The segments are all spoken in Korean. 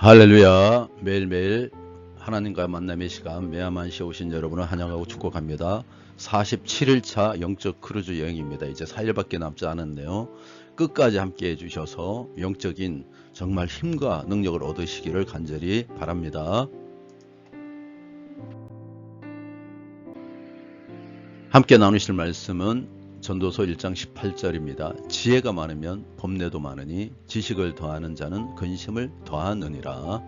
할렐루야. 매일매일 하나님과 만남의 시간 메아만시에 오신 여러분을 환영하고 축복합니다. 47일차 영적 크루즈 여행입니다. 이제 4일밖에 남지 않았네요. 끝까지 함께 해주셔서 영적인 정말 힘과 능력을 얻으시기를 간절히 바랍니다. 함께 나누실 말씀은 전도서 1장 18절입니다. 지혜가 많으면 법내도 많으니 지식을 더하는 자는 근심을 더하느니라.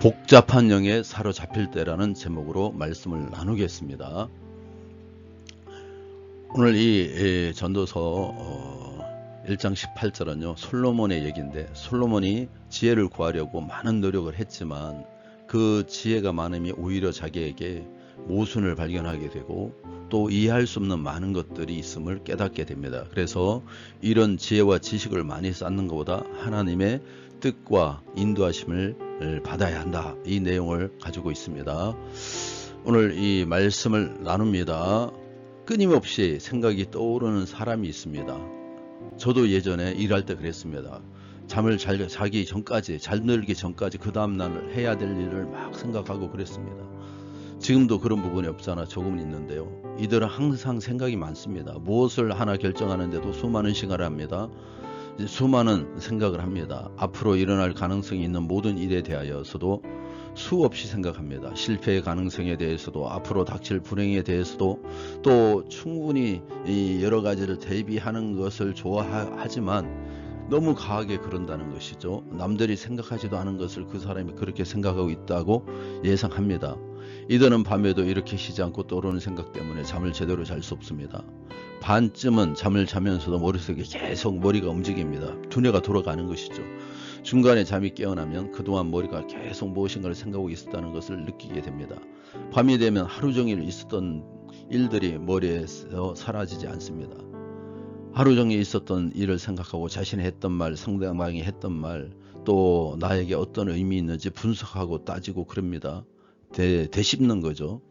복잡한 영에 사로잡힐 때라는 제목으로 말씀을 나누겠습니다. 오늘 이 전도서 1장 18절은요 솔로몬의 얘기인데 솔로몬이 지혜를 구하려고 많은 노력을 했지만 그 지혜가 많음이 오히려 자기에게 모순을 발견하게 되고 또 이해할 수 없는 많은 것들이 있음을 깨닫게 됩니다. 그래서 이런 지혜와 지식을 많이 쌓는 것보다 하나님의 뜻과 인도하심을 받아야 한다. 이 내용을 가지고 있습니다. 오늘 이 말씀을 나눕니다. 끊임없이 생각이 떠오르는 사람이 있습니다. 저도 예전에 일할 때 그랬습니다. 잠을 잘 자기 전까지 잠들기 전까지 그 다음날 해야 될 일을 막 생각하고 그랬습니다. 지금도 그런 부분이 없잖아 조금은 있는데요. 이들은 항상 생각이 많습니다. 무엇을 하나 결정하는데도 수많은 시간을 합니다. 수많은 생각을 합니다. 앞으로 일어날 가능성이 있는 모든 일에 대하여서도 수없이 생각합니다. 실패의 가능성에 대해서도 앞으로 닥칠 불행에 대해서도 또 충분히 여러 가지를 대비하는 것을 좋아하지만 너무 과하게 그런다는 것이죠. 남들이 생각하지도 않은 것을 그 사람이 그렇게 생각하고 있다고 예상합니다. 이들은 밤에도 이렇게 쉬지 않고 떠오르는 생각 때문에 잠을 제대로 잘 수 없습니다. 반쯤은 잠을 자면서도 머릿속에 계속 머리가 움직입니다. 두뇌가 돌아가는 것이죠. 중간에 잠이 깨어나면 그동안 머리가 계속 무엇인가를 생각하고 있었다는 것을 느끼게 됩니다. 밤이 되면 하루 종일 있었던 일들이 머리에서 사라지지 않습니다. 하루 종일 있었던 일을 생각하고 자신이 했던 말, 상대방이 했던 말, 또 나에게 어떤 의미 있는지 분석하고 따지고 그럽니다. 되, 되씹는 거죠.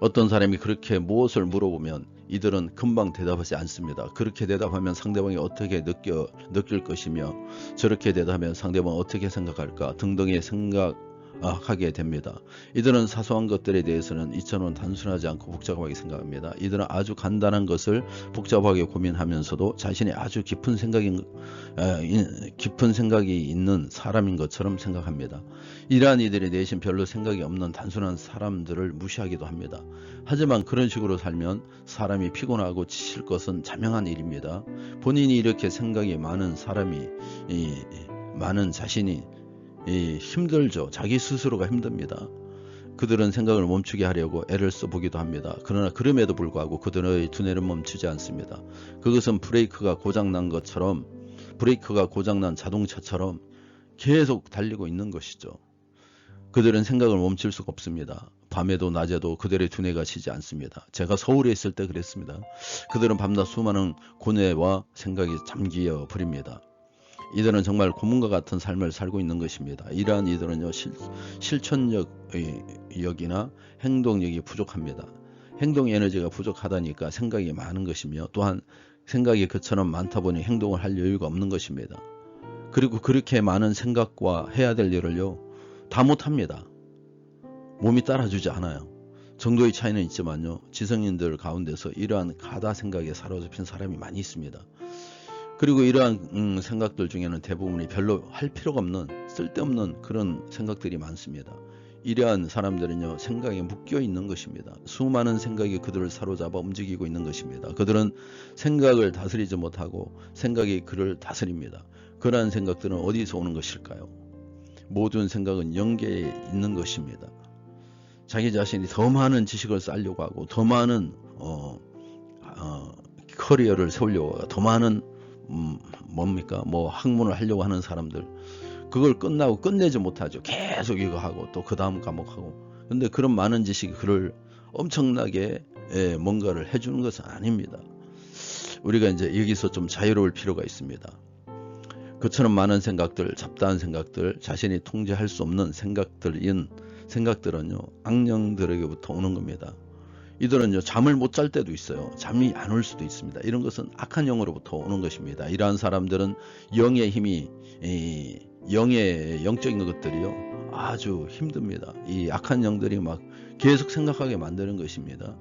어떤 사람이 그렇게 무엇을 물어보면 이들은 금방 대답하지 않습니다. 그렇게 대답하면 상대방이 어떻게 느껴, 느낄 것이며 저렇게 대답하면 상대방은 어떻게 생각할까 등등의 생각 하게 됩니다. 이들은 사소한 것들에 대해서는 이처럼 단순하지 않고 복잡하게 생각합니다. 이들은 아주 간단한 것을 복잡하게 고민하면서도 자신이 아주 깊은 생각이 깊은 생각이 있는 사람인 것처럼 생각합니다. 이러한 이들의 내신 별로 생각이 없는 단순한 사람들을 무시하기도 합니다. 하지만 그런 식으로 살면 사람이 피곤하고 지칠 것은 자명한 일입니다. 본인이 이렇게 생각이 많은 사람이 많은 자신이 힘들죠. 자기 스스로가 힘듭니다. 그들은 생각을 멈추게 하려고 애를 써보기도 합니다. 그러나 그럼에도 불구하고 그들의 두뇌는 멈추지 않습니다. 그것은 브레이크가 고장난 것처럼 브레이크가 고장난 자동차처럼 계속 달리고 있는 것이죠. 그들은 생각을 멈출 수가 없습니다. 밤에도 낮에도 그들의 두뇌가 쉬지 않습니다. 제가 서울에 있을 때 그랬습니다. 그들은 밤낮 수많은 고뇌와 생각이 잠기어 버립니다. 이들은 정말 고문과 같은 삶을 살고 있는 것입니다. 이러한 이들은요 실, 실천력이나 행동력이 부족합니다. 행동 에너지가 부족하다니까 생각이 많은 것이며 또한 생각이 그처럼 많다 보니 행동을 할 여유가 없는 것입니다. 그리고 그렇게 많은 생각과 해야 될 일을요 다 못합니다. 몸이 따라주지 않아요. 정도의 차이는 있지만요 지성인들 가운데서 이러한 가다 생각에 사로잡힌 사람이 많이 있습니다. 그리고 이러한 음, 생각들 중에는 대부분이 별로 할 필요가 없는 쓸데없는 그런 생각들이 많습니다. 이러한 사람들은요 생각에 묶여 있는 것입니다. 수많은 생각이 그들을 사로잡아 움직이고 있는 것입니다. 그들은 생각을 다스리지 못하고 생각이 그를 다스립니다. 그러한 생각들은 어디서 오는 것일까요? 모든 생각은 영계에 있는 것입니다. 자기 자신이 더 많은 지식을 쌓려고 하고 더 많은 어, 어, 커리어를 세우려고 하고 더 많은 음, 뭡니까? 뭐 학문을 하려고 하는 사람들. 그걸 끝나고 끝내지 못하죠. 계속 이거 하고 또 그 다음 과목 하고. 근데 그런 많은 지식이 그를 엄청나게 예, 뭔가를 해주는 것은 아닙니다. 우리가 이제 여기서 좀 자유로울 필요가 있습니다. 그처럼 많은 생각들 잡다한 생각들 자신이 통제할 수 없는 생각들인 생각들은요 악령들에게부터 오는 겁니다 이들은요 잠을 못 잘 때도 있어요. 잠이 안 올 수도 있습니다. 이런 것은 악한 영으로부터 오는 것입니다. 이러한 사람들은 영의 힘이 이 영의 영적인 것들이요 아주 힘듭니다. 이 악한 영들이 막 계속 생각하게 만드는 것입니다.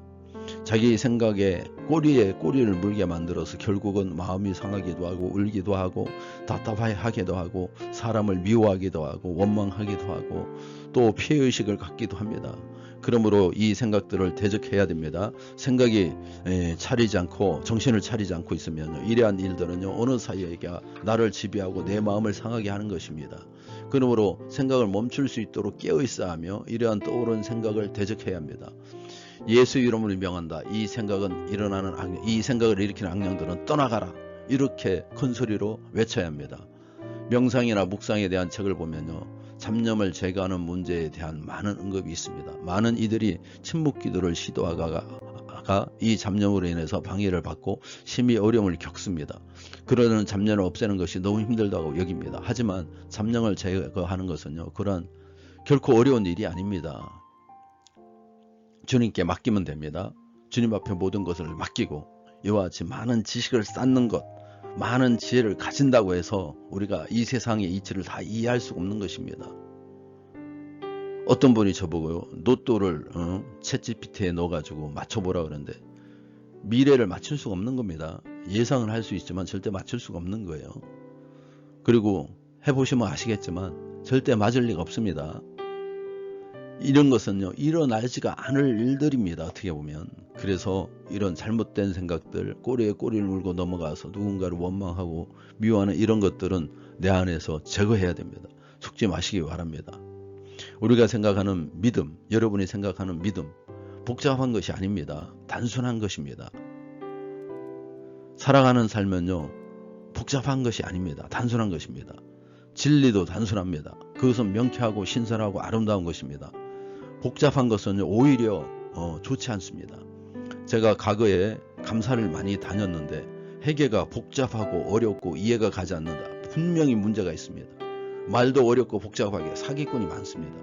자기 생각에 꼬리에 꼬리를 물게 만들어서 결국은 마음이 상하기도 하고 울기도 하고 답답하기도 하고 사람을 미워하기도 하고 원망하기도 하고 또 피해의식을 갖기도 합니다. 그러므로 이 생각들을 대적해야 됩니다. 생각이 차리지 않고 정신을 차리지 않고 있으면 이러한 일들은요 어느 사이에가 나를 지배하고 내 마음을 상하게 하는 것입니다. 그러므로 생각을 멈출 수 있도록 깨어 있어야 하며 이러한 떠오른 생각을 대적해야 합니다. 예수 이름으로 명한다. 이 생각은 일어나는 악령, 이 생각을 일으키는 악령들은 떠나가라. 이렇게 큰 소리로 외쳐야 합니다. 명상이나 묵상에 대한 책을 보면요. 잡념을 제거하는 문제에 대한 많은 언급이 있습니다. 많은 이들이 침묵 기도를 시도하다가 이 잡념으로 인해서 방해를 받고 심히 어려움을 겪습니다. 그러는 잡념을 없애는 것이 너무 힘들다고 여깁니다. 하지만 잡념을 제거하는 것은요. 그런 결코 어려운 일이 아닙니다. 주님께 맡기면 됩니다. 주님 앞에 모든 것을 맡기고 이와 같이 많은 지식을 쌓는 것, 많은 지혜를 가진다고 해서 우리가 이 세상의 이치를 다 이해할 수 없는 것입니다. 어떤 분이 저보고요, 노또를 어, 챗GPT에 넣어가지고 맞춰보라 그러는데 미래를 맞출 수가 없는 겁니다. 예상을 할 수 있지만 절대 맞출 수가 없는 거예요. 그리고 해보시면 아시겠지만 절대 맞을 리가 없습니다. 이런 것은요 일어나지가 않을 일들입니다 어떻게 보면 그래서 이런 잘못된 생각들 꼬리에 꼬리를 물고 넘어가서 누군가를 원망하고 미워하는 이런 것들은 내 안에서 제거해야 됩니다. 속지 마시기 바랍니다. 우리가 생각하는 믿음 여러분이 생각하는 믿음 복잡한 것이 아닙니다. 단순한 것입니다. 살아가는 삶은요 복잡한 것이 아닙니다. 단순한 것입니다. 진리도 단순합니다. 그것은 명쾌하고 신선하고 아름다운 것입니다. 복잡한 것은 오히려 어, 좋지 않습니다. 제가 과거에 감사를 많이 다녔는데 회계가 복잡하고 어렵고 이해가 가지 않는다. 분명히 문제가 있습니다. 말도 어렵고 복잡하게 사기꾼이 많습니다.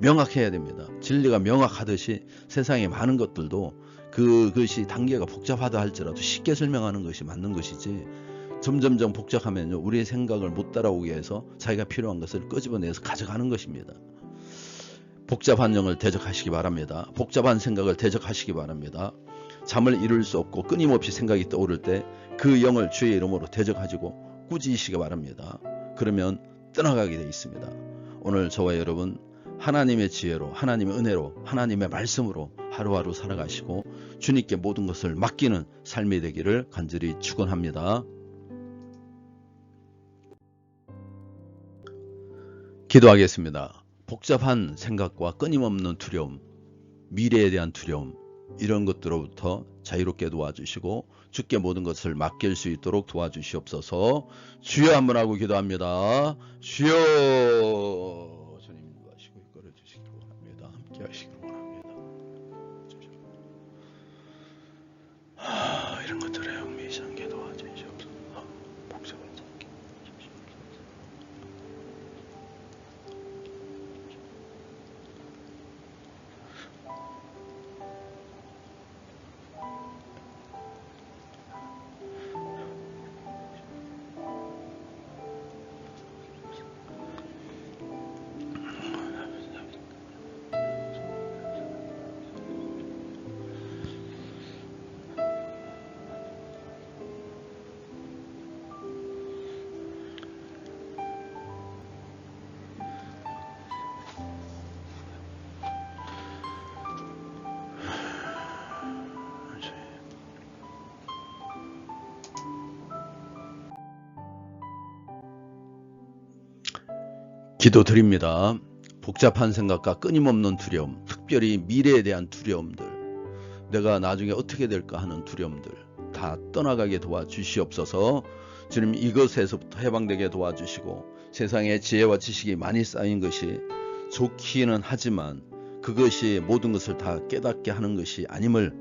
명확해야 됩니다. 진리가 명확하듯이 세상에 많은 것들도 그것이 단계가 복잡하다 할지라도 쉽게 설명하는 것이 맞는 것이지 점점점 복잡하면요 우리의 생각을 못 따라오게 해서 자기가 필요한 것을 끄집어내서 가져가는 것입니다. 복잡한 영을 대적하시기 바랍니다. 복잡한 생각을 대적하시기 바랍니다. 잠을 이룰 수 없고 끊임없이 생각이 떠오를 때 그 영을 주의 이름으로 대적하시고 꾸짖으시기 바랍니다. 그러면 떠나가게 되어 있습니다. 오늘 저와 여러분 하나님의 지혜로 하나님의 은혜로 하나님의 말씀으로 하루하루 살아가시고 주님께 모든 것을 맡기는 삶이 되기를 간절히 축원합니다. 기도하겠습니다. 복잡한 생각과 끊임없는 두려움, 미래에 대한 두려움, 이런 것들로부터 자유롭게 도와주시고 주께 모든 것을 맡길 수 있도록 도와주시옵소서 주여 한번 하고 기도합니다. 주여 주님 인도하시고 이끌어 주시기 원합니다. 함께 하시기 기도 드립니다. 복잡한 생각과 끊임없는 두려움, 특별히 미래에 대한 두려움들, 내가 나중에 어떻게 될까 하는 두려움들 다 떠나가게 도와주시옵소서. 주님 이것에서부터 해방되게 도와주시고 세상에 지혜와 지식이 많이 쌓인 것이 좋기는 하지만 그것이 모든 것을 다 깨닫게 하는 것이 아님을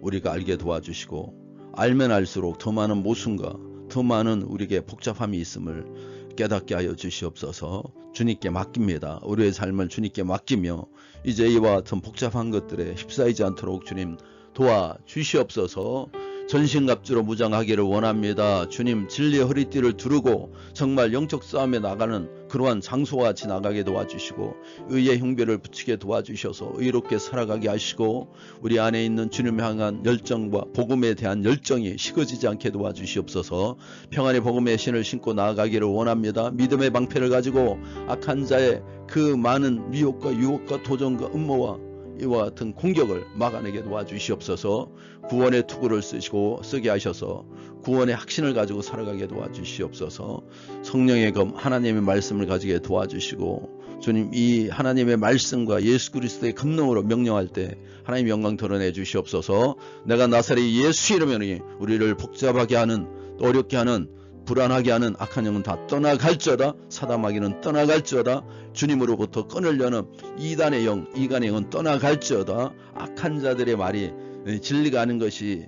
우리가 알게 도와주시고 알면 알수록 더 많은 모순과 더 많은 우리에게 복잡함이 있음을 깨닫게 하여 주시옵소서. 주님께 맡깁니다. 우리의 삶을 주님께 맡기며 이제 이와 같은 복잡한 것들에 휩싸이지 않도록 주님 도와 주시옵소서. 전신갑주로 무장하기를 원합니다. 주님 진리의 허리띠를 두르고 정말 영적 싸움에 나가는 그러한 장소와 같이 나가게 도와주시고 의의 형배를 붙이게 도와주셔서 의롭게 살아가게 하시고 우리 안에 있는 주님 향한 열정과 복음에 대한 열정이 식어지지 않게 도와주시옵소서 평안의 복음의 신을 신고 나아가기를 원합니다. 믿음의 방패를 가지고 악한 자의 그 많은 미혹과 유혹과 도전과 음모와 이와 같은 공격을 막아내게 도와주시옵소서. 구원의 투구를 쓰시고 쓰게 하셔서 구원의 확신을 가지고 살아가게 도와주시옵소서. 성령의 검 하나님의 말씀을 가지게 도와주시고 주님 이 하나님의 말씀과 예수 그리스도의 금능으로 명령할 때 하나님 영광 드러내 주시옵소서. 내가 나사렛 예수 이름으로 우리를 복잡하게 하는 어렵게 하는 불안하게 하는 악한 영은 다 떠나갈지어다 사담하기는 떠나갈지어다 주님으로부터 끊으려는 이단의 영 이간의 영은 떠나갈지어다. 악한 자들의 말이 진리가 아닌 것이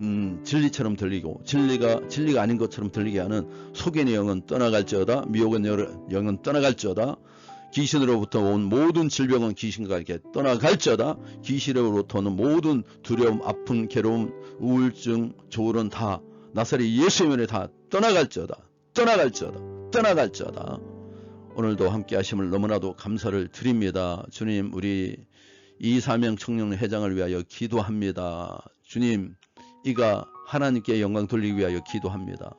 음, 진리처럼 들리고 진리가 진리가 아닌 것처럼 들리게 하는 속인의 영은 떠나갈지어다 미혹의 영은 떠나갈지어다. 귀신으로부터 온 모든 질병은 귀신과 이렇게 떠나갈지어다. 귀신으로부터는 모든 두려움 아픔 괴로움 우울증 조울은 다 나사렛 예수의 면에 다 떠나갈지어다 떠나갈지어다 떠나갈지어다. 오늘도 함께 하심을 너무나도 감사를 드립니다. 주님 우리 이사명 청년 회장을 위하여 기도합니다. 주님 이가 하나님께 영광 돌리기 위하여 기도합니다.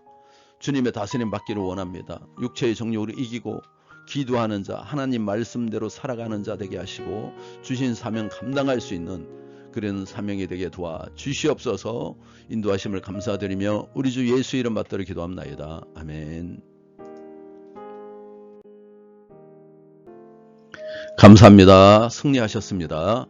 주님의 다스림 받기를 원합니다. 육체의 정욕을 이기고 기도하는 자 하나님 말씀대로 살아가는 자 되게 하시고 주신 사명 감당할 수 있는 그런 사명이 되게 도와 주시옵소서 인도하심을 감사드리며 우리 주 예수 이름 받들어 기도합나이다. 아멘. 감사합니다. 승리하셨습니다.